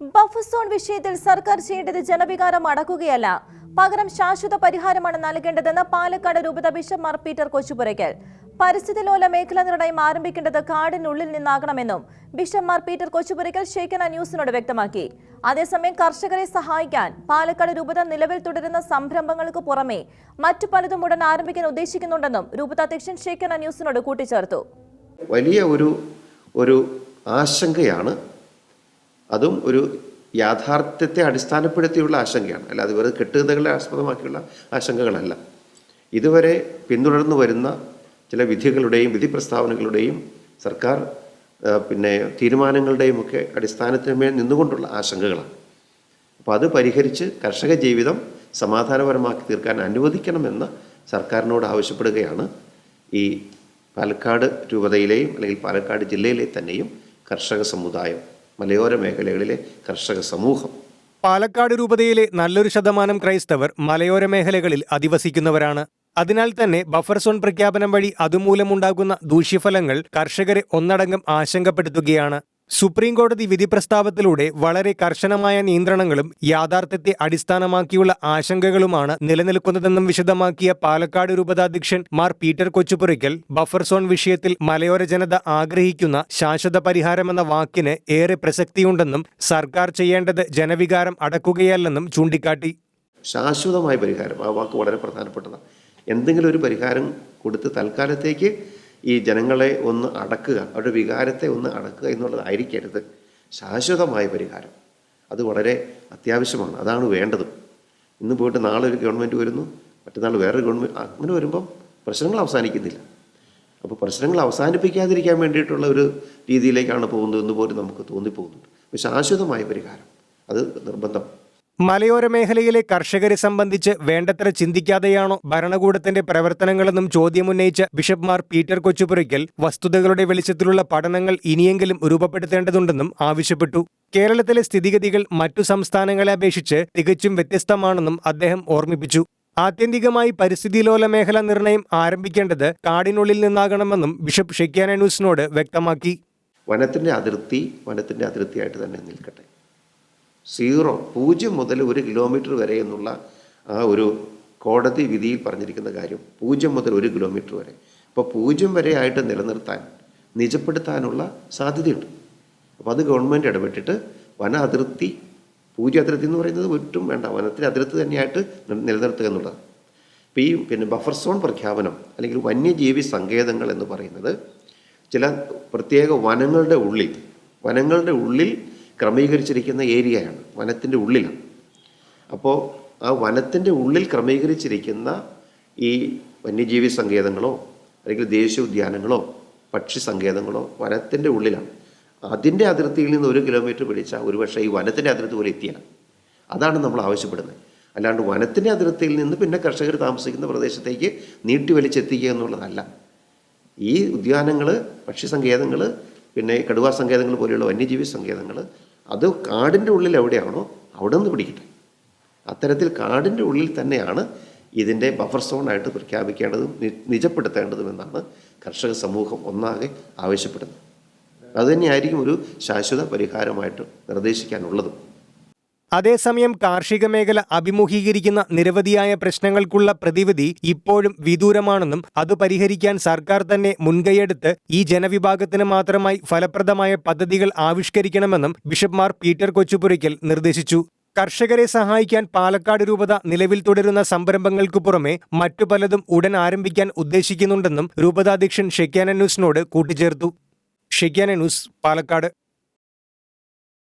Buffer zone വിഷയത്തിൽ സർക്കാർ ചെയ്യേണ്ടത് ജനവികാരം അടക്കുകയല്ല. പകരം ശാശ്വത പരിഹാരമാണ് നൽകേണ്ടതെന്ന് പാലക്കാട് രൂപത ബിഷപ്പ് മാർ പീറ്റർ കൊച്ചുപുരയ്ക്കൽ. പരിസ്ഥിതി ലോല മേഖലാ നിർണയം ആരംഭിക്കേണ്ടത് കാടിനുള്ളിൽ നിന്നാകണമെന്നും ബിഷപ്പ് മാർ പീറ്റർ കൊച്ചുപുരയ്ക്കൽ ഷേക്കന ന്യൂസിനോട് വ്യക്തമാക്കി. അതേസമയം കർഷകരെ സഹായിക്കാൻ പാലക്കാട് രൂപത നിലവിൽ തുടരുന്ന സംരംഭങ്ങൾക്ക് പുറമെ മറ്റു പലതും ഉടൻ ആരംഭിക്കാൻ ഉദ്ദേശിക്കുന്നുണ്ടെന്നും രൂപത അധ്യക്ഷൻ ഷേക്കന ന്യൂസിനോട് കൂട്ടിച്ചേർത്തു. വലിയ ഒരു ഒരു ആശങ്കയാണ് അതും ഒരു യാഥാർത്ഥ്യത്തെ അടിസ്ഥാനപ്പെടുത്തിയുള്ള ആശങ്കയാണ്. അല്ലാതെ വെറുതെ കെട്ടുകഥകളെ ആസ്പദമാക്കിയുള്ള ആശങ്കകളല്ല. ഇതുവരെ പിന്തുടർന്നു വരുന്ന ചില വിധികളുടെയും വിധി പ്രസ്താവനകളുടെയും സർക്കാർ പിന്നെ തീരുമാനങ്ങളുടെയും ഒക്കെ അടിസ്ഥാനത്തിന്മേൽ നിന്നുകൊണ്ടുള്ള ആശങ്കകളാണ്. അപ്പോൾ അത് പരിഹരിച്ച് കർഷക ജീവിതം സമാധാനപരമാക്കി തീർക്കാൻ അനുവദിക്കണമെന്ന് സർക്കാരിനോട് ആവശ്യപ്പെടുകയാണ് ഈ പാലക്കാട് രൂപതയിലെയും അല്ലെങ്കിൽ പാലക്കാട് ജില്ലയിലെ തന്നെയും കർഷക സമുദായം. മലയോര മേഖലകളിലെ കർഷക സമൂഹം. പാലക്കാട് രൂപതയിലെ നല്ലൊരു ശതമാനം ക്രൈസ്തവർ മലയോര മേഖലകളിൽ അധിവസിക്കുന്നവരാണ്. അതിനാൽ തന്നെ ബഫർ സോൺ പ്രഖ്യാപനം വഴി അതുമൂലമുണ്ടാകുന്ന ദൂഷ്യഫലങ്ങൾ കർഷകരെ ഒന്നടങ്കം ആശങ്കപ്പെടുത്തുകയാണ്. സുപ്രീം കോടതി വിധി പ്രസ്താവത്തിലൂടെ വളരെ കർശനമായ നിയന്ത്രണങ്ങളും യാഥാർത്ഥ്യത്തെ അടിസ്ഥാനമാക്കിയുള്ള ആശങ്കകളുമാണ് നിലനിൽക്കുന്നതെന്നും വിശദമാക്കിയ Palakkad രൂപതാധ്യക്ഷൻ Mar Peter Kochupurackal buffer zone വിഷയത്തിൽ മലയോര ജനത ആഗ്രഹിക്കുന്ന ശാശ്വത പരിഹാരമെന്ന വാക്കിന് ഏറെ പ്രസക്തിയുണ്ടെന്നും സർക്കാർ ചെയ്യേണ്ടത് ജനവികാരം അടക്കുകയല്ലെന്നും ചൂണ്ടിക്കാട്ടി. ശാശ്വതമായ പരിഹാരം ആ വാക്ക് വളരെ പ്രധാനപ്പെട്ടതാണ്. എന്തെങ്കിലും ഒരു പരിഹാരം കൊടുത്ത് തൽക്കാലത്തേക്ക് ഈ ജനങ്ങളെ ഒന്ന് അടക്കുക അവരുടെ വികാരത്തെ ഒന്ന് അടക്കുക എന്നുള്ളതായിരിക്കരുത്. ശാശ്വതമായ പരിഹാരം. അത് വളരെ അത്യാവശ്യമാണ്. അതാണ് വേണ്ടത്. ഇന്ന് പോയിട്ട് നാളെ ഒരു ഗവൺമെന്റ് വരുന്നു മറ്റന്നാൾ വേറൊരു ഗവൺമെന്റ് അങ്ങനെ വരുമ്പം പ്രശ്നങ്ങൾ അവസാനിക്കുന്നില്ല. അപ്പോൾ പ്രശ്നങ്ങൾ അവസാനിപ്പിക്കാതിരിക്കാൻ വേണ്ടിയിട്ടുള്ള ഒരു രീതിയിലേക്കാണ് പോകുന്നതെന്ന് പോലും നമുക്ക് തോന്നിപ്പോകുന്നുണ്ട്. ശാശ്വതമായ പരിഹാരം. അത് നിർബന്ധം. മലയോര മേഖലയിലെ കർഷകരെ സംബന്ധിച്ച് വേണ്ടത്ര ചിന്തിക്കാതെയാണോ ഭരണകൂടത്തിന്റെ പ്രവർത്തനങ്ങളെന്നും ചോദ്യമുന്നയിച്ച ബിഷപ്പ്മാർ പീറ്റർ കൊച്ചുപുരയ്ക്കൽ വസ്തുതകളുടെ വെളിച്ചത്തിലുള്ള പഠനങ്ങൾ ഇനിയെങ്കിലും രൂപപ്പെടുത്തേണ്ടതുണ്ടെന്നും ആവശ്യപ്പെട്ടു. കേരളത്തിലെ സ്ഥിതിഗതികൾ മറ്റു സംസ്ഥാനങ്ങളെ അപേക്ഷിച്ച് തികച്ചും വ്യത്യസ്തമാണെന്നും അദ്ദേഹം ഓർമ്മിപ്പിച്ചു. ആത്യന്തികമായി പരിസ്ഥിതിലോല മേഖല നിർണയം ആരംഭിക്കേണ്ടത് കാടിനുള്ളിൽ നിന്നാകണമെന്നും ബിഷപ്പ് ഷെക്യാന ന്യൂസിനോട് വ്യക്തമാക്കി. വനത്തിന്റെ അതിർത്തി വനത്തിന്റെ അതിർത്തിയായിട്ട് തന്നെ നിൽക്കട്ടെ. സീറോ പൂജ്യം മുതൽ ഒരു കിലോമീറ്റർ വരെ എന്നുള്ള ആ ഒരു കോടതി വിധിയിൽ പറഞ്ഞിരിക്കുന്ന കാര്യം പൂജ്യം മുതൽ ഒരു കിലോമീറ്റർ വരെ. അപ്പോൾ പൂജ്യം വരെ ആയിട്ട് നിലനിർത്താൻ നിജപ്പെടുത്താനുള്ള സാധ്യതയുണ്ട്. അപ്പോൾ അത് ഗവൺമെന്റ് ഇടപെട്ടിട്ട് വന അതിർത്തി പൂജ്യ അതിർത്തി എന്ന് പറയുന്നത് ഒട്ടും വേണ്ട വനത്തിന്റെ അതിർത്തി തന്നെയായിട്ട് നിലനിർത്തുക എന്നുള്ളത് ഇപ്പോൾ ഈ പിന്നെ ബഫർ സോൺ പ്രഖ്യാപനം അല്ലെങ്കിൽ വന്യജീവി സങ്കേതങ്ങൾ എന്ന് പറയുന്നത് ചില പ്രത്യേക വനങ്ങളുടെ ഉള്ളിൽ വനങ്ങളുടെ ഉള്ളിൽ ക്രമീകരിച്ചിരിക്കുന്ന ഏരിയയാണ് വനത്തിന്റെ ഉള്ളിലാണ്. അപ്പോൾ ആ വനത്തിന്റെ ഉള്ളിൽ ക്രമീകരിച്ചിരിക്കുന്ന ഈ വന്യജീവി സങ്കേതങ്ങളോ അല്ലെങ്കിൽ ദേശീയ ഉദ്യാനങ്ങളോ പക്ഷി സങ്കേതങ്ങളോ വനത്തിന്റെ ഉള്ളിലാണ്. അതിന്റെ അതിർത്തിയിൽ നിന്ന് ഒരു കിലോമീറ്റർ പിടിച്ചാൽ ഒരുപക്ഷെ ഈ വനത്തിന്റെ അതിർത്തി പോലെ എത്തിയാണ് അതാണ് നമ്മൾ ആവശ്യപ്പെടുന്നത്. അല്ലാണ്ട് വനത്തിന്റെ അതിർത്തിയിൽ നിന്ന് പിന്നെ കർഷകർ താമസിക്കുന്ന പ്രദേശത്തേക്ക് നീട്ടി വലിച്ചെത്തിക്കുക എന്നുള്ളതല്ല. ഈ ഉദ്യാനങ്ങൾ പക്ഷി സങ്കേതങ്ങൾ പിന്നെ കടുവാ സങ്കേതങ്ങൾ പോലെയുള്ള വന്യജീവി സങ്കേതങ്ങൾ അത് കാടിന്റെ ഉള്ളിൽ എവിടെയാണോ അവിടെ നിന്ന് പിടിക്കട്ടെ. അത്തരത്തിൽ കാടിന്റെ ഉള്ളിൽ തന്നെയാണ് ഇതിന്റെ ബഫർ സോണായിട്ട് പ്രഖ്യാപിക്കേണ്ടതും നിജപ്പെടുത്തേണ്ടതുമെന്നാണ് കർഷക സമൂഹം ഒന്നാകെ ആവശ്യപ്പെടുന്നത്. അതുതന്നെയായിരിക്കും ഒരു ശാശ്വത പരിഹാരമായിട്ട് നിർദ്ദേശിക്കാനുള്ളതും. അതേസമയം കാർഷിക മേഖല അഭിമുഖീകരിക്കുന്ന നിരവധിയായ പ്രശ്നങ്ങൾക്കുള്ള പ്രതിവിധി ഇപ്പോഴും വിദൂരമാണെന്നും അത് പരിഹരിക്കാൻ സർക്കാർ തന്നെ മുൻകൈയെടുത്ത് ഈ ജനവിഭാഗത്തിന് മാത്രമായി ഫലപ്രദമായ പദ്ധതികൾ ആവിഷ്കരിക്കണമെന്നും ബിഷപ്പ്മാർ പീറ്റർ കൊച്ചുപുരയ്ക്കൽ നിർദ്ദേശിച്ചു. കർഷകരെ സഹായിക്കാൻ പാലക്കാട് രൂപത നിലവിൽ തുടരുന്ന സംരംഭങ്ങൾക്കു പുറമെ മറ്റു പലതും ഉടൻ ആരംഭിക്കാൻ ഉദ്ദേശിക്കുന്നുണ്ടെന്നും രൂപതാധ്യക്ഷൻ ഷെക്യാന ന്യൂസിനോട് കൂട്ടിച്ചേർത്തു. ഷെക്യാന ന്യൂസ് പാലക്കാട്.